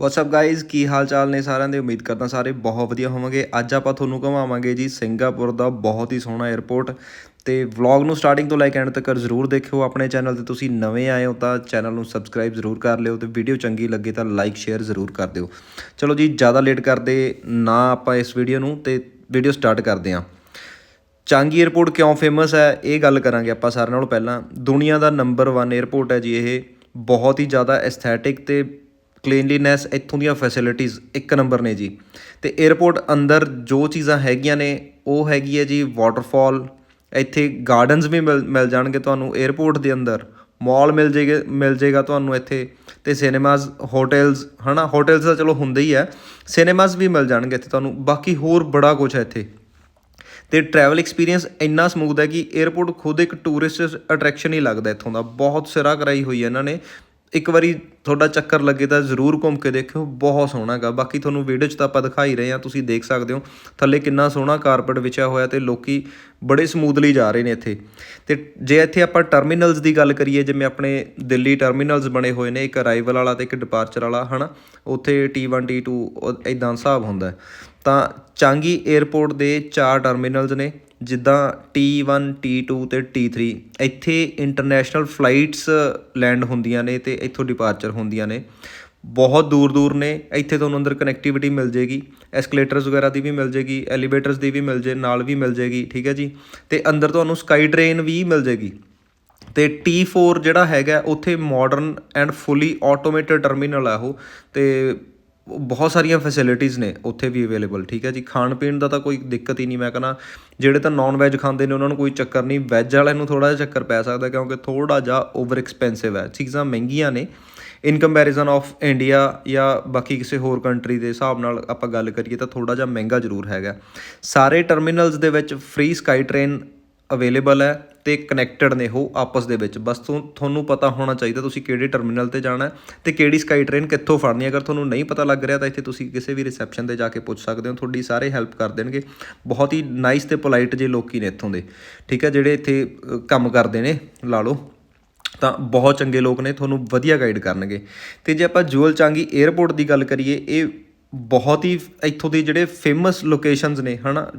WhatsApp guys ਕੀ ਹਾਲ ਚਾਲ ਨੇ ਸਾਰਿਆਂ ਦੇ? ਉਮੀਦ ਕਰਦਾ ਸਾਰੇ ਬਹੁਤ ਵਧੀਆ ਹੋਵਾਂਗੇ। ਅੱਜ ਆਪਾਂ ਤੁਹਾਨੂੰ ਘੁਮਾਵਾਂਗੇ ਜੀ ਸਿੰਗਾਪੁਰ ਦਾ ਬਹੁਤ ਹੀ ਸੋਹਣਾ 에어ਪੋਰਟ ਤੇ ਵਲੌਗ ਨੂੰ ਸਟਾਰਟਿੰਗ ਤੋਂ ਲੈ ਕੇ ਐਂਡ ਤੱਕ ਜ਼ਰੂਰ ਦੇਖਿਓ। ਆਪਣੇ ਚੈਨਲ ਤੇ ਤੁਸੀਂ ਨਵੇਂ ਆਏ ਹੋ ਤਾਂ ਚੈਨਲ ਨੂੰ ਸਬਸਕ੍ਰਾਈਬ ਜ਼ਰੂਰ ਕਰ ਲਿਓ ਤੇ ਵੀਡੀਓ ਚੰਗੀ ਲੱਗੇ ਤਾਂ ਲਾਈਕ ਸ਼ੇਅਰ ਜ਼ਰੂਰ ਕਰ ਦਿਓ। ਚਲੋ ਜੀ, ਜ਼ਿਆਦਾ ਲੇਟ ਕਰਦੇ ਨਾ ਆਪਾਂ ਇਸ ਵੀਡੀਓ ਨੂੰ ਤੇ ਵੀਡੀਓ ਸਟਾਰਟ ਕਰਦੇ ਹਾਂ। ਚਾਂਗੀ 에어ਪੋਰਟ ਕਿਉਂ ਫੇਮਸ ਹੈ? ਇਹ ਗੱਲ ਕਰਾਂਗੇ ਆਪਾਂ ਸਾਰਿਆਂ ਨਾਲੋਂ ਪਹਿਲਾਂ। ਦੁਨੀਆ ਦਾ ਨੰਬਰ 1 에어ਪੋਰਟ ਹੈ ਜੀ ਇਹ। ਬਹੁਤ ਹੀ ਜ਼ਿਆਦਾ ਐਸਥੈਟਿਕ ਤੇ ਕਲੀਨਲੀਨੈਸ ਇੱਥੋਂ ਦੀਆਂ ਫੈਸਿਲਿਟੀਜ਼ ਇੱਕ ਨੰਬਰ ਨੇ ਜੀ। ਤੇ 에어ਪੋਰਟ ਅੰਦਰ ਜੋ ਚੀਜ਼ਾਂ ਹੈਗੀਆਂ ਨੇ, ਉਹ ਹੈਗੀ ਹੈ ਜੀ ਵਾਟਰਫਾਲ ਇੱਥੇ ਗਾਰਡਨਸ ਵੀ ਮਿਲ ਜਾਣਗੇ ਤੁਹਾਨੂੰ 에어ਪੋਰਟ ਦੇ ਅੰਦਰ। ਮਾਲ ਮਿਲ ਜੇਗਾ ਮਿਲ ਜੇਗਾ ਤੁਹਾਨੂੰ ਇੱਥੇ। ਤੇ ਸਿਨੇਮਾਜ਼ ਹੋਟਲਸ ਹਨਾ? ਹੋਟਲਸ ਤਾਂ ਚਲੋ ਹੁੰਦੇ ਹੀ ਆ ਸਿਨੇਮਾਜ਼ ਵੀ ਮਿਲ ਜਾਣਗੇ ਇੱਥੇ ਤੁਹਾਨੂੰ। ਬਾਕੀ ਹੋਰ ਬੜਾ ਕੁਝ ਹੈ ਇੱਥੇ। ਤੇ ਟਰੈਵਲ ਐਕਸਪੀਰੀਅੰਸ ਇੰਨਾ ਸਮੂਥ ਹੈ ਕਿ 에어ਪੋਰਟ ਖੁਦ ਇੱਕ ਟੂਰਿਸਟ ਅਟਰੈਕਸ਼ਨ ਹੀ ਲੱਗਦਾ ਇੱਥੋਂ ਦਾ। ਬਹੁਤ ਸਿਰਾ ਕਰਾਈ ਹੋਈ ਹੈ ਇਹਨਾਂ ਨੇ। ਇੱਕ ਵਾਰੀ ਤੁਹਾਡਾ ਚੱਕਰ ਲੱਗੇ ਤਾਂ ਜ਼ਰੂਰ ਘੁੰਮ ਕੇ ਦੇਖਿਓ, ਬਹੁਤ ਸੋਹਣਾ ਹੈਗਾ ਬਾਕੀ ਤੁਹਾਨੂੰ ਵੀਡੀਓ 'ਚ ਤਾਂ ਆਪਾਂ ਦਿਖਾਈ ਰਹੇ ਹਾਂ, ਤੁਸੀਂ ਦੇਖ ਸਕਦੇ ਹੋ, ਥੱਲੇ ਕਿੰਨਾ ਸੋਹਣਾ ਕਾਰਪਟ ਵਿਛਿਆ ਹੋਇਆ ਤੇ ਲੋਕੀ ਬੜੇ ਸਮੂਥਲੀ ਜਾ ਰਹੇ ਨੇ ਇੱਥੇ। ਤੇ ਜੇ ਇੱਥੇ ਆਪਾਂ ਟਰਮੀਨਲਸ ਦੀ ਗੱਲ ਕਰੀਏ, ਜਿਵੇਂ ਆਪਣੇ ਦਿੱਲੀ ਟਰਮੀਨਲਸ ਬਣੇ ਹੋਏ ਨੇ, ਇੱਕ ਅਰਾਈਵਲ ਵਾਲਾ ਤੇ ਇੱਕ ਡਿਪਾਰਚਰ ਵਾਲਾ, ਹਨਾ? ਉੱਥੇ T1 T2 ਇਦਾਂ ਹਿਸਾਬ ਹੁੰਦਾ। ਤਾਂ ਚਾਂਗੀ 에ਅਰਪੋਰਟ ਦੇ ਚਾਰ ਟਰਮੀਨਲਸ ਨੇ। ਜਿੱਦਾਂ T1 T2 ਤੇ T3 ਇੱਥੇ ਇੰਟਰਨੈਸ਼ਨਲ ਫਲਾਈਟਸ ਲੈਂਡ ਹੁੰਦੀਆਂ ਨੇ ਅਤੇ ਇੱਥੋਂ ਡਿਪਾਰਚਰ ਹੁੰਦੀਆਂ ਨੇ। ਬਹੁਤ ਦੂਰ ਦੂਰ ਨੇ, ਇੱਥੇ ਤੁਹਾਨੂੰ ਅੰਦਰ ਕਨੈਕਟੀਵਿਟੀ ਮਿਲ ਜੇਗੀ ਐਸਕੇਲੇਟਰਸ ਵਗੈਰਾ ਦੀ ਵੀ ਮਿਲ ਜੇਗੀ ਐਲੀਵੇਟਰਸ ਦੀ ਵੀ ਮਿਲ ਜੇ ਨਾਲ ਵੀ ਮਿਲ ਜੇਗੀ ਠੀਕ ਹੈ ਜੀ? ਤੇ ਅੰਦਰ ਤੁਹਾਨੂੰ ਸਕਾਈ ਟ੍ਰੇਨ ਵੀ ਮਿਲ ਜੇਗੀ ਤੇ T4 ਜਿਹੜਾ ਹੈਗਾ, ਉੱਥੇ modern and fully automated terminal ਆ ਉਹ। ਤੇ ਬਹੁਤ ਸਾਰੀਆਂ ਫੈਸਿਲਿਟੀਆਂ ਨੇ, ਉੱਥੇ ਵੀ ਅਵੇਲੇਬਲ ਠੀਕ ਹੈ ਜੀ। ਖਾਣ ਪੀਣ ਦਾ ਤਾਂ ਕੋਈ ਦਿੱਕਤ ਹੀ ਨਹੀਂ, ਮੈਂ ਕਹਿੰਦਾ। ਜਿਹੜੇ ਤਾਂ ਨਾਨ ਵੈਜ ਖਾਂਦੇ ਨੇ, ਉਹਨਾਂ ਨੂੰ ਕੋਈ ਚੱਕਰ ਨਹੀਂ। ਵੈਜ ਵਾਲਿਆਂ ਨੂੰ ਥੋੜਾ ਜਿਹਾ ਚੱਕਰ ਪੈ ਸਕਦਾ, ਕਿਉਂਕਿ ਥੋੜਾ ਜਿਹਾ ਓਵਰ ਐਕਸਪੈਂਸਿਵ ਹੈ ਚੀਜ਼ਾਂ ਮਹਿੰਗੀਆਂ ਨੇ। ਇਨ ਕੰਪੈਰੀਜ਼ਨ ਆਫ ਇੰਡੀਆ ਜਾਂ ਬਾਕੀ ਕਿਸੇ ਹੋਰ ਕੰਟਰੀ ਦੇ ਹਿਸਾਬ ਨਾਲ ਆਪਾਂ ਗੱਲ ਕਰੀਏ ਤਾਂ ਥੋੜਾ ਜਿਹਾ ਮਹਿੰਗਾ ਜ਼ਰੂਰ ਹੈਗਾ। ਸਾਰੇ ਟਰਮੀਨਲਸ ਦੇ ਵਿੱਚ ਫ੍ਰੀ ਸਕਾਈ ਟ੍ਰੇਨ ਅਵੇਲੇਬਲ ਹੈ ਅਤੇ ਕਨੈਕਟਡ ਨੇ ਉਹ ਆਪਸ ਦੇ ਵਿੱਚ। ਬਸ ਤੁ- ਤੁਹਾਨੂੰ ਪਤਾ ਹੋਣਾ ਚਾਹੀਦਾ ਤੁਸੀਂ ਕਿਹੜੇ ਟਰਮੀਨਲ ਤੇ ਜਾਣਾ ਅਤੇ ਕਿਹੜੀ ਸਕਾਈ ਟ੍ਰੇਨ ਕਿੱਥੋਂ ਫੜਨੀ ਅਗਰ ਤੁਹਾਨੂੰ ਨਹੀਂ ਪਤਾ ਲੱਗ ਰਿਹਾ ਤਾਂ ਇੱਥੇ ਤੁਸੀਂ ਕਿਸੇ ਵੀ ਰਿਸੈਪਸ਼ਨ ਤੇ ਜਾ ਕੇ ਪੁੱਛ ਸਕਦੇ ਹੋ। ਤੁਹਾਡੀ ਸਾਰੇ ਹੈਲਪ ਕਰ ਦੇਣਗੇ। ਬਹੁਤ ਹੀ ਨਾਈਸ ਤੇ ਪੋਲਾਈਟ ਜੇ ਲੋਕੀ ਨੇ ਇੱਥੋਂ ਦੇ। ਠੀਕ ਹੈ, ਜਿਹੜੇ ਇੱਥੇ ਕੰਮ ਕਰਦੇ ਨੇ, ਲਾ ਲਓ। ਤਾਂ ਬਹੁਤ ਚੰਗੇ ਲੋਕ ਨੇ, ਤੁਹਾਨੂੰ ਵਧੀਆ ਗਾਈਡ ਕਰਨਗੇ। ਤੇ ਜੇ ਆਪਾਂ ਜੁਅਲ ਚਾਂਗੀ 에ਅਰਪੋਰਟ ਦੀ ਗੱਲ ਕਰੀਏ, ਇਹ ਬਹੁਤ ਹੀ ਇੱਥੋਂ ਦੇ ਜਿਹੜੇ ਫੇਮਸ ਲੋਕੇਸ਼ਨਸ ਨੇ, ਹਨਾ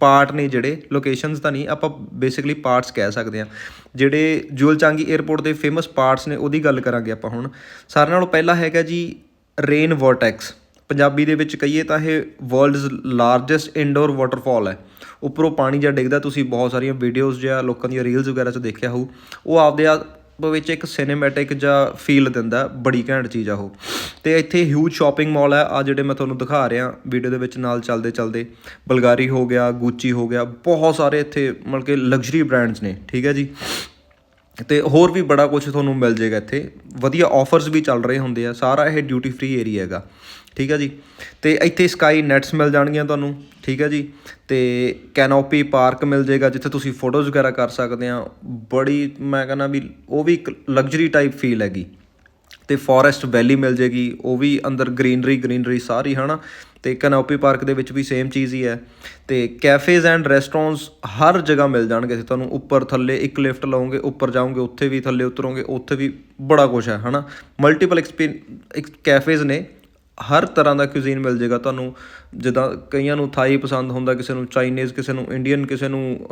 ਪਾਰਟ ਨੇ ਜਿਹੜੇ ਲੋਕੇਸ਼ਨਸ ਤਾਂ ਨਹੀਂ, ਆਪਾਂ ਬੇਸਿਕਲੀ ਪਾਰਟਸ ਕਹਿ ਸਕਦੇ ਹਾਂ। ਜਿਹੜੇ ਜੁਅਲ ਚਾਂਗੀ 에ਅਰਪੋਰਟ ਦੇ ਫੇਮਸ ਪਾਰਟਸ ਨੇ, ਉਹਦੀ ਗੱਲ ਕਰਾਂਗੇ ਆਪਾਂ ਹੁਣ। ਸਾਰਿਆਂ ਨਾਲੋਂ ਪਹਿਲਾ ਹੈਗਾ ਜੀ ਰੇਨ ਵਰਟੈਕਸ ਪੰਜਾਬੀ ਦੇ ਵਿੱਚ ਕਹੀਏ ਤਾਂ ਇਹ ਵਰਲਡਸ ਲਾਰਜੈਸਟ ਇਨਡੋਰ ਵਾਟਰਫਾਲ ਹੈ। ਉੱਪਰੋਂ ਪਾਣੀ ਜਾਂ ਡਿੱਗਦਾ, ਤੁਸੀਂ ਬਹੁਤ ਸਾਰੀਆਂ ਵੀਡੀਓਜ਼ ਜਾਂ ਲੋਕਾਂ ਦੀਆਂ ਰੀਲਸ ਵਗੈਰਾ 'ਚ ਦੇਖਿਆ ਹੋਊ। ਉਹ ਆਪਦੇ ਆ ਵਿੱਚ ਇੱਕ ਸਿਨੇਮੈਟਿਕ ਜਾਂ ਫੀਲ ਦਿੰਦਾ, ਬੜੀ ਘੈਂਟ ਚੀਜ਼ ਆ ਉਹ। ਤੇ ਇੱਥੇ ਹਿਊਜ ਸ਼ਾਪਿੰਗ ਮਾਲ ਹੈ ਆ ਜਿਹੜੇ ਮੈਂ ਤੁਹਾਨੂੰ ਦਿਖਾ ਰਿਹਾ ਵੀਡੀਓ ਦੇ ਵਿੱਚ ਨਾਲ ਚੱਲਦੇ ਚੱਲਦੇ, ਬਲਗਾਰੀ ਹੋ ਗਿਆ ਗੂਚੀ ਹੋ ਗਿਆ, ਬਹੁਤ ਸਾਰੇ ਇੱਥੇ ਮਤਲਬ ਕਿ ਲਗਜ਼ਰੀ ਬ੍ਰਾਂਡਸ ਨੇ, ਠੀਕ ਹੈ ਜੀ। ਅਤੇ ਹੋਰ ਵੀ ਬੜਾ ਕੁਛ ਤੁਹਾਨੂੰ ਮਿਲ ਜਾਏਗਾ ਇੱਥੇ। ਵਧੀਆ ਆਫਰਸ ਵੀ ਚੱਲ ਰਹੇ ਹੁੰਦੇ ਆ, ਸਾਰਾ ਇਹ ਡਿਊਟੀ ਫ੍ਰੀ ਏਰੀਆ ਹੈਗਾ। ਠੀਕ ਹੈ ਜੀ? ਤੇ ਇੱਥੇ ਸਕਾਈ ਨੈਟਸ ਮਿਲ ਜਾਣਗੀਆਂ ਤੁਹਾਨੂੰ, ਠੀਕ ਹੈ ਜੀ? ਤੇ ਕੈਨੋਪੀ ਪਾਰਕ ਮਿਲ ਜਾਏਗਾ, ਜਿੱਥੇ ਤੁਸੀਂ ਫੋਟੋਜ਼ ਵਗੈਰਾ ਕਰ ਸਕਦੇ ਆ। ਬੜੀ, ਮੈਂ ਕਹਿੰਦਾ ਵੀ ਉਹ ਵੀ ਇੱਕ ਲਗਜ਼ਰੀ ਟਾਈਪ ਫੀਲ ਹੈਗੀ। ਤੇ ਫੋਰੈਸਟ ਵੈਲੀ ਮਿਲ ਜੇਗੀ ਉਹ ਵੀ ਅੰਦਰ ਗ੍ਰੀਨਰੀ ਗ੍ਰੀਨਰੀ ਸਾਰੀ, ਹਨਾ? ਤੇ ਕੈਨੋਪੀ ਪਾਰਕ ਦੇ ਵਿੱਚ ਵੀ ਸੇਮ ਚੀਜ਼ ਹੀ ਹੈ। ਤੇ ਕੈਫੇਜ਼ ਐਂਡ ਰੈਸਟੋਰੈਂਟਸ ਹਰ ਜਗ੍ਹਾ ਮਿਲ ਜਾਣਗੇ। ਤੁਹਾਨੂੰ ਉੱਪਰ ਥੱਲੇ ਇੱਕ ਲਿਫਟ ਲਓਗੇ, ਉੱਪਰ ਜਾਓਗੇ, ਉੱਥੇ ਵੀ ਥੱਲੇ ਉਤਰੋਗੇ, ਉੱਥੇ ਵੀ ਬੜਾ ਕੁਝ ਹੈ, ਹਨਾ? ਮਲਟੀਪਲ ਐਕਸਪੀਰੀਅੰਸ ਕੈਫੇਜ਼ ਨੇ। ਹਰ ਤਰ੍ਹਾਂ ਦਾ ਕੁਜ਼ੀਨ ਮਿਲ ਜੇਗਾ ਤੁਹਾਨੂੰ। ਜਿੱਦਾਂ ਕਈਆਂ ਨੂੰ ਥਾਈ ਪਸੰਦ ਹੁੰਦਾ, ਕਿਸੇ ਨੂੰ ਚਾਈਨੀਜ਼ ਕਿਸੇ ਨੂੰ ਇੰਡੀਅਨ ਕਿਸੇ ਨੂੰ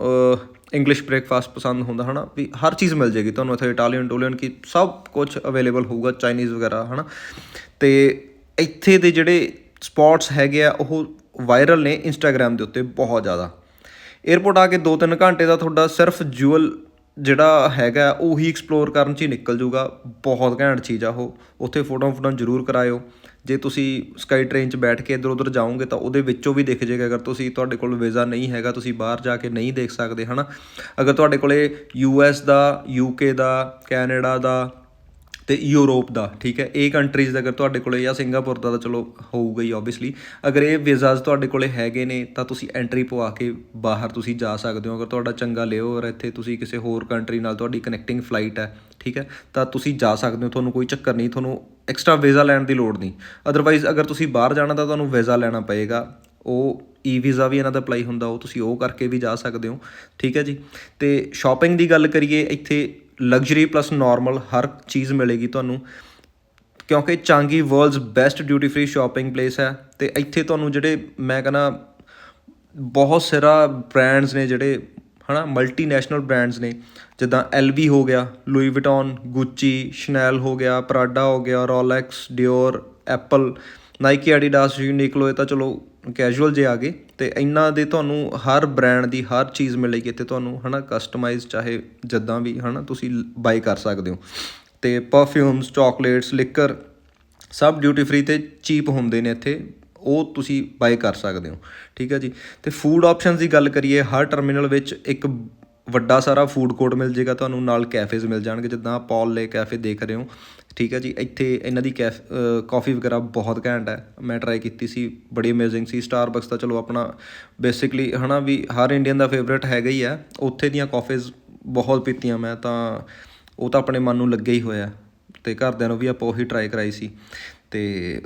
ਇੰਗਲਿਸ਼ ਬ੍ਰੇਕਫਾਸਟ ਪਸੰਦ ਹੁੰਦਾ, ਹਨਾ? ਵੀ ਹਰ ਚੀਜ਼ ਮਿਲ ਜੇਗੀ ਤੁਹਾਨੂੰ ਇੱਥੇ ਇਟਾਲੀਅਨ ਟੋਲੀਅਨ ਕੀ ਸਭ ਕੁਝ ਅਵੇਲੇਬਲ ਹੋਊਗਾ ਚਾਈਨੀਜ਼ ਵਗੈਰਾ, ਹਨਾ? ਤੇ ਇੱਥੇ ਦੇ ਜਿਹੜੇ ਸਪੌਟਸ ਹੈਗੇ ਆ, ਉਹ ਵਾਇਰਲ ਨੇ ਇੰਸਟਾਗ੍ਰam ਦੇ ਉੱਤੇ ਬਹੁਤ ਜ਼ਿਆਦਾ। 에ਅਰਪੋਰਟ ਆ ਕੇ 2-3 ਘੰਟੇ ਦਾ ਤੁਹਾਡਾ ਸਿਰਫ ਜੂਅਲ ਜਿਹੜਾ ਹੈਗਾ, ਉਹੀ ਐਕਸਪਲੋਰ ਕਰਨ 'ਚ ਹੀ ਨਿਕਲ ਜੂਗਾ। ਬਹੁਤ ਘੈਂਟ ਚੀਜ਼ ਆ ਉਹ। ਉੱਥੇ ਫੋਟੋਆਂ ਫੋਟੋ ਜ਼ਰੂਰ ਕਰਾਇਓ। ਜੇ ਤੁਸੀਂ ਸਕਾਈ ਟ੍ਰੇਨ 'ਚ ਬੈਠ ਕੇ ਇੱਧਰ ਉੱਧਰ ਜਾਓਗੇ ਤਾਂ ਉਹਦੇ ਵਿੱਚੋਂ ਵੀ ਦਿਖ ਜਾਏਗਾ। ਅਗਰ ਤੁਸੀਂ ਤੁਹਾਡੇ ਕੋਲ ਵੀਜ਼ਾ ਨਹੀਂ ਹੈਗਾ, ਤੁਸੀਂ ਬਾਹਰ ਜਾ ਕੇ ਨਹੀਂ ਦੇਖ ਸਕਦੇ, ਹਨਾ? ਅਗਰ ਤੁਹਾਡੇ ਕੋਲੇ ਯੂਐਸ ਦਾ ਯੂਕੇ ਦਾ ਕੈਨੇਡਾ ਦਾ ਤੇ ਯੂਰਪ ਦਾ, ਠੀਕ ਹੈ? ਇਹ ਕੰਟਰੀਜ਼ ਦਾ ਅਗਰ ਤੁਹਾਡੇ ਕੋਲੇ ਜਾਂ ਸਿੰਗਾਪੁਰ ਦਾ ਤਾਂ ਚਲੋ ਹੋਊਗਾ ਹੀ ਆਬਵੀਅਸਲੀ ਅਗਰ ਇਹ ਵੀਜ਼ਾਸ ਤੁਹਾਡੇ ਕੋਲੇ ਹੈਗੇ ਨੇ, ਤਾਂ ਤੁਸੀਂ ਐਂਟਰੀ ਪਵਾ ਕੇ ਬਾਹਰ ਤੁਸੀਂ ਜਾ ਸਕਦੇ ਹੋ। ਅਗਰ ਤੁਹਾਡਾ ਚੰਗਾ ਲਿਓ ਔਰ ਇੱਥੇ ਤੁਸੀਂ ਕਿਸੇ ਹੋਰ ਕੰਟਰੀ ਨਾਲ ਤੁਹਾਡੀ ਕਨੈਕਟਿੰਗ ਫਲਾਈਟ ਹੈ, ਠੀਕ ਹੈ? ਤਾਂ ਤੁਸੀਂ ਜਾ ਸਕਦੇ ਹੋ, ਤੁਹਾਨੂੰ ਕੋਈ ਚੱਕਰ ਨਹੀਂ, ਤੁਹਾਨੂੰ ਐਕਸਟਰਾ ਵੀਜ਼ਾ ਲੈਣ ਦੀ ਲੋੜ ਨਹੀਂ। ਅਦਰਵਾਈਜ਼ ਅਗਰ ਤੁਸੀਂ ਬਾਹਰ ਜਾਣਾ ਤਾਂ ਤੁਹਾਨੂੰ ਵੀਜ਼ਾ ਲੈਣਾ ਪਏਗਾ। ਉਹ ਈ ਵੀਜ਼ਾ ਵੀ ਇਹਨਾਂ ਦਾ ਅਪਲਾਈ ਹੁੰਦਾ, ਉਹ ਤੁਸੀਂ ਉਹ ਕਰਕੇ ਵੀ ਜਾ ਸਕਦੇ ਹੋ, ਠੀਕ ਹੈ ਜੀ? ਤੇ ਸ਼ਾਪਿੰਗ ਦੀ ਗੱਲ ਕਰੀਏ, ਇੱਥੇ ਲਗਜ਼ਰੀ ਪਲੱਸ ਨਾਰਮਲ ਹਰ ਚੀਜ਼ ਮਿਲੇਗੀ ਤੁਹਾਨੂੰ। ਕਿਉਂਕਿ Changi world's best duty free shopping place ਹੈ ਤੇ ਇੱਥੇ ਤੁਹਾਨੂੰ ਜਿਹੜੇ ਮੈਂ ਕਹਿੰਦਾ ਬਹੁਤ ਸਾਰਾ ਬ੍ਰਾਂਡਸ ਨੇ ਜਿਹੜੇ, ਹਨਾ ਮਲਟੀਨੈਸ਼ਨਲ ਬ੍ਰਾਂਡਸ ਨੇ। ਜਿੱਦਾਂ LV ਹੋ ਗਿਆ ਲੂਈ ਵਿਟੌਨ ਗੁੱਚੀ ਸ਼ਨੈਲ ਹੋ ਗਿਆ ਪ੍ਰਾਡਾ ਹੋ ਗਿਆ Rolex Dior Apple Nike Adidas Uniqlo ਇਹ ਤਾਂ ਚਲੋ ਕੈਜੂਅਲ ਜੇ ਆ ਗਏ। ਅਤੇ ਇਹਨਾਂ ਦੇ ਤੁਹਾਨੂੰ ਹਰ ਬ੍ਰਾਂਡ ਦੀ ਹਰ ਚੀਜ਼ ਮਿਲੇਗੀ ਇੱਥੇ ਤੁਹਾਨੂੰ ਹੈ ਨਾ ਕਸਟਮਾਈਜ਼ ਚਾਹੇ ਜਿੱਦਾਂ ਵੀ ਹੈ ਨਾ ਤੁਸੀਂ ਬਾਏ ਕਰ ਸਕਦੇ ਹੋ। ਅਤੇ ਪਰਫਿਊਮਸ ਚੋਕਲੇਟਸ ਲਿਕਰ ਸਭ ਡਿਊਟੀ ਫ੍ਰੀ ਤੇ ਚੀਪ ਹੁੰਦੇ ਨੇ ਇੱਥੇ, ਉਹ ਤੁਸੀਂ ਬਾਏ ਕਰ ਸਕਦੇ ਹੋ, ਠੀਕ ਹੈ ਜੀ। ਤੇ ਫੂਡ ਆਪਸ਼ਨਸ ਦੀ ਗੱਲ ਕਰੀਏ, ਹਰ ਟਰਮੀਨਲ ਵਿੱਚ ਇੱਕ ਵੱਡਾ ਸਾਰਾ ਫੂਡ ਕੋਰਟ ਮਿਲ ਜੇਗਾ, ਤੁਹਾਨੂੰ ਨਾਲ ਕੈਫੇਜ਼ ਮਿਲ ਜਾਣਗੇ, ਜਿੱਦਾਂ ਪੌਲ ਲੇ ਕੈਫੇ ਦੇਖ ਰਹੇ ਹੋ। ਠੀਕ ਹੈ ਜੀ, ਇੱਥੇ ਇਹਨਾਂ ਦੀ ਕੈਫ ਕੌਫੀ ਵਗੈਰਾ ਬਹੁਤ ਘੈਂਟ ਹੈ। ਮੈਂ ਟਰਾਈ ਕੀਤੀ ਸੀ, ਬੜੀ ਅਮੇਜ਼ਿੰਗ ਸੀ। ਸਟਾਰਬਕਸ ਤਾਂ ਚਲੋ ਆਪਣਾ ਬੇਸਿਕਲੀ ਹਨਾ ਵੀ ਹਰ ਇੰਡੀਅਨ ਦਾ ਫੇਵਰੇਟ ਹੈਗਾ ਹੀ ਹੈ। ਉੱਥੇ ਦੀਆਂ ਕਾਫੀਜ਼ ਬਹੁਤ ਪੀਤੀਆਂ ਮੈਂ ਤਾਂ, ਉਹ ਤਾਂ ਆਪਣੇ ਮਨ ਨੂੰ ਲੱਗਿਆ ਹੀ ਹੋਇਆ ਤੇ ਘਰਦਿਆਂ ਨੂੰ ਵੀ ਆਪਾਂ ਉਹੀ ਟਰਾਈ ਕਰਾਈ ਸੀ। ਤੇ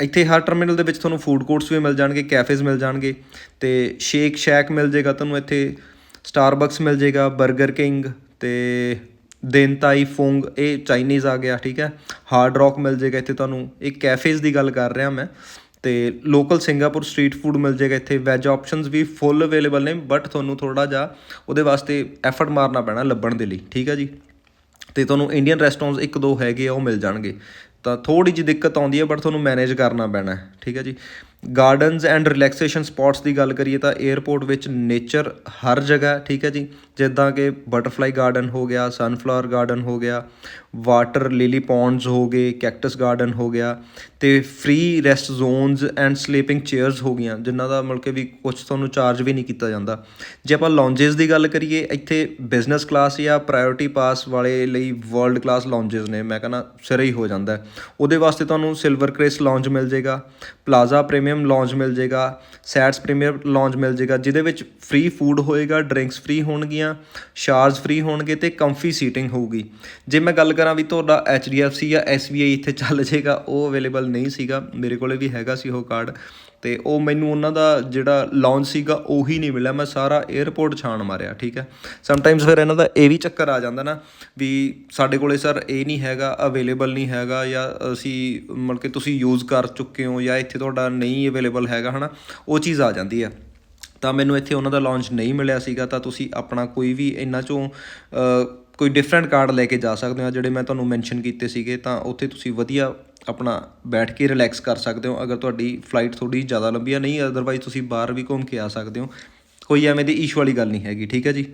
ਇੱਥੇ ਹਰ ਟਰਮੀਨਲ ਦੇ ਵਿੱਚ ਤੁਹਾਨੂੰ ਫੂਡ ਕੋਰਟਸ ਵੀ ਮਿਲ ਜਾਣਗੇ ਕੈਫੇਜ਼ ਮਿਲ ਜਾਣਗੇ। ਤੇ ਸ਼ੇਕ ਸ਼ੈਕ ਮਿਲ ਜੇਗਾ ਤੁਹਾਨੂੰ ਇੱਥੇ ਸਟਾਰਬਕਸ ਮਿਲ ਜੇਗਾ 버ਗਰ ਕਿੰਗ ਤੇ ਦਿਨ ਤਾਈ ਫੁੰਗ, ਇਹ ਚਾਈਨੀਜ਼ ਆ ਗਿਆ, ਠੀਕ ਹੈ। ਹਾਰਡ ਰੌਕ ਮਿਲ ਜੇਗਾ ਇੱਥੇ ਤੁਹਾਨੂੰ। ਇਹ ਕੈਫੇਜ਼ ਦੀ ਗੱਲ ਕਰ ਰਿਹਾ ਮੈਂ। ਤੇ ਲੋਕਲ ਸਿੰਗਾਪੁਰ ਸਟਰੀਟ ਫੂਡ ਮਿਲ ਜੇਗਾ ਇੱਥੇ। ਵੈਜ ਆਪਸ਼ਨਸ ਵੀ ਫੁੱਲ ਅਵੇਲੇਬਲ ਨੇ, ਬਟ ਤੁਹਾਨੂੰ ਥੋੜਾ ਜਿਹਾ ਉਹਦੇ ਵਾਸਤੇ ਐਫਰਟ ਮਾਰਨਾ ਪੈਣਾ ਲੱਭਣ ਦੇ ਲਈ, ਠੀਕ ਹੈ ਜੀ। ਤੇ ਤੁਹਾਨੂੰ ਇੰਡੀਅਨ ਰੈਸਟੋਰੈਂਟਸ ਇੱਕ ਦੋ ਹੈਗੇ ਆ, ਉਹ ਮਿਲ ਜਾਣਗੇ। ਤਾਂ ਥੋੜੀ ਜਿਹੀ ਦਿੱਕਤ ਆਉਂਦੀ ਹੈ, ਬਟ ਤੁਹਾਨੂੰ ਮੈਨੇਜ ਕਰਨਾ ਪੈਣਾ ਠੀਕ ਹੈ ਜੀ। ਗਾਰਡਨਸ ਐਂਡ ਰਿਲੈਕਸੇਸ਼ਨ ਸਪੌਟਸ ਦੀ ਗੱਲ ਕਰੀਏ ਤਾਂ 에ਅਰਪੋਰਟ ਵਿੱਚ ਨੇਚਰ ਹਰ ਜਗ੍ਹਾ ਠੀਕ ਹੈ ਜੀ। ਜਿੱਦਾਂ ਕਿ ਬਟਰਫਲਾਈ ਗਾਰਡਨ ਹੋ ਗਿਆ ਸਨਫਲਾਵਰ ਗਾਰਡਨ ਹੋ ਗਿਆ ਵਾਟਰ ਲਿਲੀ ਪੌਂਡਸ ਹੋ ਗਏ ਕੈਕਟਸ ਗਾਰਡਨ ਹੋ ਗਿਆ ਤੇ free rest zones and sleeping chairs ਹੋ ਗਈਆਂ, ਜਿਨ੍ਹਾਂ ਦਾ ਮਤਲਬ ਕਿ ਵੀ ਕੁਝ ਤੁਹਾਨੂੰ ਚਾਰਜ ਵੀ ਨਹੀਂ ਕੀਤਾ ਜਾਂਦਾ। ਜੇ ਆਪਾਂ ਲੌਂਜਸ ਦੀ ਗੱਲ ਕਰੀਏ, ਇੱਥੇ ਬਿਜ਼ਨਸ ਕਲਾਸ ਜਾਂ ਪ੍ਰਾਇੋਰਟੀ ਪਾਸ ਵਾਲੇ ਲਈ ਵਰਲਡ ਕਲਾਸ ਲੌਂਜਸ ਨੇ, ਮੈਂ ਕਹਿੰਦਾ ਸਿਰੇ ਹੀ ਹੋ ਜਾਂਦਾ ਉਹਦੇ ਵਾਸਤੇ ਤੁਹਾਨੂੰ ਸਿਲਵਰ ਕ੍ਰੇਸ ਲੌਂਜ ਮਿਲ ਜੇਗਾ ਪਲਾਜ਼ਾ ਪ੍ਰੀਮੀਅਮ ਲੌਂਜ ਮਿਲ ਜੇਗਾ ਸੈਟਸ ਪ੍ਰੀਮੀਅਮ ਲੌਂਜ ਮਿਲ ਜੇਗਾ ਜਿਹਦੇ ਵਿੱਚ ਫ੍ਰੀ ਫੂਡ ਹੋਏਗਾ ਡਰਿੰਕਸ ਫ੍ਰੀ ਹੋਣਗੀਆਂ ਸ਼ਾਰਜ ਫ੍ਰੀ ਹੋਣਗੇ ਤੇ ਕੰਫੀ ਸੀਟਿੰਗ ਹੋਊਗੀ। ਜੇ ਮੈਂ ਗੱਲ ਕਰਾਂ ਵੀ ਤੁਹਾਡਾ HDFC ਜਾਂ SBI ਇੱਥੇ ਚੱਲ ਜੇਗਾ ਉਹ ਅਵੇਲੇਬਲ ਨਹੀਂ ਸੀਗਾ, ਮੇਰੇ ਕੋਲੇ ਵੀ ਹੈਗਾ ਸੀ ਉਹ ਕਾਰਡ ਅਤੇ ਉਹ ਮੈਨੂੰ ਉਹਨਾਂ ਦਾ ਜਿਹੜਾ ਲੌਂਚ ਸੀਗਾ ਉਹੀ ਨਹੀਂ ਮਿਲਿਆ। ਮੈਂ ਸਾਰਾ 에ਅਰਪੋਰਟ ਛਾਣ ਮਾਰਿਆ, ਠੀਕ ਹੈ? ਸਮਟਾਈਮਸ ਫਿਰ ਇਹਨਾਂ ਦਾ ਇਹ ਵੀ ਚੱਕਰ ਆ ਜਾਂਦਾ ਨਾ ਵੀ ਸਾਡੇ ਕੋਲੇ ਸਰ ਇਹ ਨਹੀਂ ਹੈਗਾ ਅਵੇਲੇਬਲ ਨਹੀਂ ਹੈਗਾ ਜਾਂ ਅਸੀਂ ਮਤਲਬ ਕਿ ਤੁਸੀਂ ਯੂਜ਼ ਕਰ ਚੁੱਕੇ ਹੋ ਜਾਂ ਇੱਥੇ ਤੁਹਾਡਾ ਨਹੀਂ ਅਵੇਲੇਬਲ ਹੈਗਾ, ਹਨਾ? ਉਹ ਚੀਜ਼ ਆ ਜਾਂਦੀ ਆ ਤਾਂ ਮੈਨੂੰ ਇੱਥੇ ਉਹਨਾਂ ਦਾ ਲਾਂਚ ਨਹੀਂ ਮਿਲਿਆ ਸੀਗਾ, ਤਾਂ ਤੁਸੀਂ ਆਪਣਾ ਕੋਈ ਵੀ ਇਹਨਾਂ ਚੋਂ ਕੋਈ ਡਿਫਰੈਂਟ ਕਾਰਡ ਲੈ ਕੇ ਜਾ ਸਕਦੇ ਹੋ, ਜਿਹੜੇ ਮੈਂ ਤੁਹਾਨੂੰ ਮੈਂਸ਼ਨ ਕੀਤੇ ਸੀਗੇ, ਤਾਂ ਉੱਥੇ ਤੁਸੀਂ ਵਧੀਆ ਆਪਣਾ ਬੈਠ ਕੇ ਰਿਲੈਕਸ ਕਰ ਸਕਦੇ ਹੋ, ਅਗਰ ਤੁਹਾਡੀ ਫਲਾਈਟ ਥੋੜ੍ਹੀ ਜ਼ਿਆਦਾ ਲੰਬੀ ਆ, ਨਹੀਂ ਅਦਰਵਾਈਜ਼ ਤੁਸੀਂ ਬਾਹਰ ਵੀ ਘੁੰਮ ਕੇ ਆ ਸਕਦੇ ਹੋ। ਕੋਈ ਐਵੇਂ ਦੀ ਇਸ਼ੂ ਵਾਲੀ ਗੱਲ ਨਹੀਂ ਹੈਗੀ, ਠੀਕ ਹੈ ਜੀ?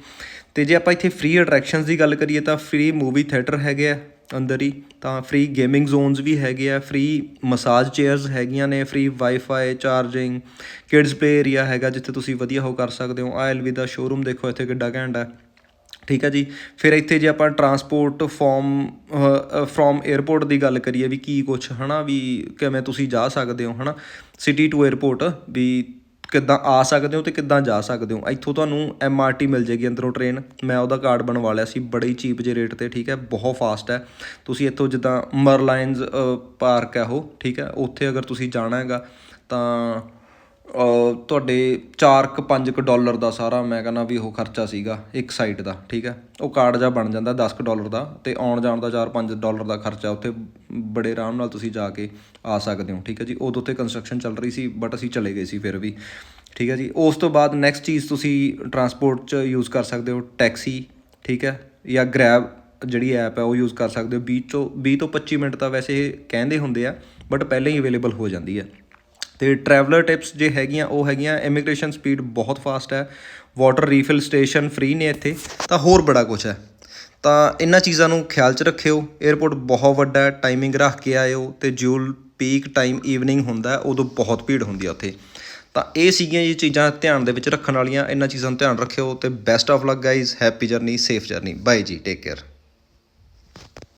ਤੇ ਜੇ ਆਪਾਂ ਇੱਥੇ ਫ੍ਰੀ ਅਟਰੈਕਸ਼ਨਸ ਦੀ ਗੱਲ ਕਰੀਏ ਤਾਂ ਫ੍ਰੀ ਮੂਵੀ ਥੀਏਟਰ ਹੈਗੇ ਆ ਅੰਦਰ ਹੀ, ਤਾਂ ਫ੍ਰੀ ਗੇਮਿੰਗ ਜ਼ੋਨਸ ਵੀ ਹੈਗੇ ਆ ਫ੍ਰੀ ਮਸਾਜ ਚੇਅਰਸ ਹੈਗੀਆਂ ਨੇ free wifi charging kids play area ਹੈਗਾ ਜਿੱਥੇ ਤੁਸੀਂ ਵਧੀਆ ਹੋ ਕਰ ਸਕਦੇ ਹੋ। ਆਈਐਲਵੀ ਦਾ ਸ਼ੋਰੂਮ ਦੇਖੋ, ਇੱਥੇ ਕਿੱਡਾ ਘੈਂਟ ਹੈ ਠੀਕ ਹੈ ਜੀ। ਫਿਰ ਇੱਥੇ ਜੇ ਆਪਾਂ ਟਰਾਂਸਪੋਰਟ ਫਰੋਮ ਫਰੋਮ 에ਅਰਪੋਰਟ ਦੀ ਗੱਲ ਕਰੀਏ ਵੀ ਕੀ ਕੁਛ, ਹਨਾ, ਵੀ ਕਿਵੇਂ ਤੁਸੀਂ ਜਾ ਸਕਦੇ ਹੋ, ਹਨਾ। ਸਿਟੀ ਟੂ 에ਅਰਪੋਰਟ ਵੀ ਕਿੱਦਾਂ ਆ ਸਕਦੇ ਹੋ ਤੇ ਕਿੱਦਾਂ ਜਾ ਸਕਦੇ ਹੋ। ਇੱਥੋਂ ਤੁਹਾਨੂੰ ਐਮਆਰਟੀ ਮਿਲ ਜੇਗੀ ਅੰਦਰੋਂ ਟ੍ਰੇਨ ਮੈਂ ਉਹਦਾ ਕਾਰਡ ਬਣਵਾ ਲਿਆ ਸੀ, ਬੜੇ ਹੀ ਚੀਪ ਜੇ ਰੇਟ ਤੇ, ਠੀਕ ਹੈ ਬਹੁਤ ਫਾਸਟ ਹੈ ਤੁਸੀਂ ਇੱਥੋਂ ਜਿੱਦਾਂ ਮਰਲਾਈਨਸ ਪਾਰਕ ਹੈ ਉਹ, ਠੀਕ ਹੈ ਉੱਥੇ ਅਗਰ ਤੁਸੀਂ ਜਾਣਾ ਹੈਗਾ ਤਾਂ ਤੁਹਾਡੇ 4 ਕ 5 ਕੁ ਡਾਲਰ ਦਾ ਸਾਰਾ ਮੈਂ ਕਹਿੰਦਾ ਵੀ ਉਹ ਖਰਚਾ ਸੀਗਾ ਇੱਕ ਸਾਈਡ ਦਾ, ਠੀਕ ਹੈ? ਉਹ ਕਾਰਡ ਜਾਂ ਬਣ ਜਾਂਦਾ 10 ਕੁ ਡਾਲਰ ਦਾ ਤੇ ਆਉਣ ਜਾਣ ਦਾ 4-5 ਡਾਲਰ ਦਾ ਖਰਚਾ ਉੱਥੇ ਬੜੇ ਆਰਾਮ ਨਾਲ ਤੁਸੀਂ ਜਾ ਕੇ ਆ ਸਕਦੇ ਹੋ, ਠੀਕ ਹੈ ਜੀ? ਉਦੋਂ ਤੇ ਕੰਸਟਰਕਸ਼ਨ ਚੱਲ ਰਹੀ ਸੀ ਬਟ ਅਸੀਂ ਚਲੇ ਗਏ ਸੀ ਫਿਰ ਵੀ, ਠੀਕ ਹੈ ਜੀ? ਉਸ ਤੋਂ ਬਾਅਦ ਨੈਕਸਟ ਚੀਜ਼ ਤੁਸੀਂ ਟਰਾਂਸਪੋਰਟ 'ਚ ਯੂਜ਼ ਕਰ ਸਕਦੇ ਹੋ ਟੈਕਸੀ ਠੀਕ ਹੈ? ਜਾਂ ਗ੍ਰੈਬ ਜਿਹੜੀ ਐਪ ਹੈ ਉਹ ਯੂਜ਼ ਕਰ ਸਕਦੇ ਹੋ। 20 ਤੋਂ 20 ਤੋਂ 25 ਮਿੰਟ ਤਾਂ ਵੈਸੇ ਇਹ ਕਹਿੰਦੇ ਹੁੰਦੇ ਆ ਬਟ ਪਹਿਲਾਂ ਹੀ ਅਵੇਲੇਬਲ ਹੋ ਜਾਂਦੀ ਹੈ। ਤੇ ਟਰੈਵਲਰ ਟਿਪਸ ਜੇ ਹੈਗੀਆਂ, ਉਹ ਹੈਗੀਆਂ ਇਮੀਗ੍ਰੇਸ਼ਨ ਸਪੀਡ ਬਹੁਤ ਫਾਸਟ ਹੈ ਵਾਟਰ ਰੀਫਿਲ ਸਟੇਸ਼ਨ ਫ੍ਰੀ ਨੇ ਇੱਥੇ, ਤਾਂ ਹੋਰ ਬੜਾ ਕੁਝ ਹੈ। ਤਾਂ ਇਹਨਾਂ ਚੀਜ਼ਾਂ ਨੂੰ ਖਿਆਲ 'ਚ ਰੱਖਿਓ 에ਅਰਪੋਰਟ ਬਹੁਤ ਵੱਡਾ ਹੈ ਟਾਈਮਿੰਗ ਰੱਖ ਕੇ ਆਇਓ, ਤੇ ਜਿਉਲ ਪੀਕ ਟਾਈਮ ਈਵਨਿੰਗ ਹੁੰਦਾ ਉਦੋਂ ਬਹੁਤ ਭੀੜ ਹੁੰਦੀ ਆ ਉੱਥੇ। ਤਾਂ ਇਹ ਸੀਗੀਆਂ ਜੀ ਚੀਜ਼ਾਂ ਧਿਆਨ ਦੇ ਵਿੱਚ ਰੱਖਣ ਵਾਲੀਆਂ, ਇਹਨਾਂ ਚੀਜ਼ਾਂ ਨੂੰ ਧਿਆਨ ਰੱਖਿਓ, ਤੇ best of luck guys happy journey safe journey bye ਜੀ ਟੇਕ ਕੇਅਰ